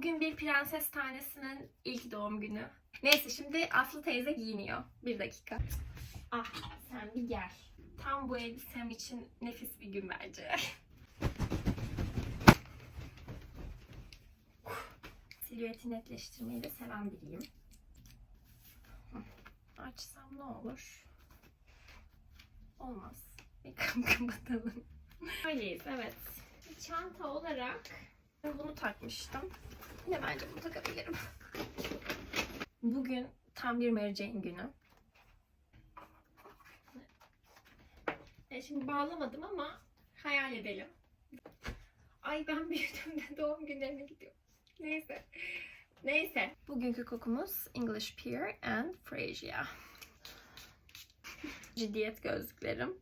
Bugün bir prenses tanesinin ilk doğum günü. Neyse şimdi Aslı teyze giyiniyor. Bir dakika. Ah sen bir gel. Tam bu elbisem için nefis bir gün bence. Silüeti netleştirmeyi de seven biriyim. Açsam ne olur? Olmaz. Bir kapatalım. Öyleyiz evet. Çanta olarak bunu takmıştım. Yine bence bunu takabilirim. Bugün tam bir Mary Jane günü. E şimdi bağlamadım ama hayal edelim. Ay ben büyüdüğümde doğum günlerine gidiyorum. Neyse. Neyse. Bugünkü kokumuz English Pear and Freesia. Ciddiyet gözlüklerim.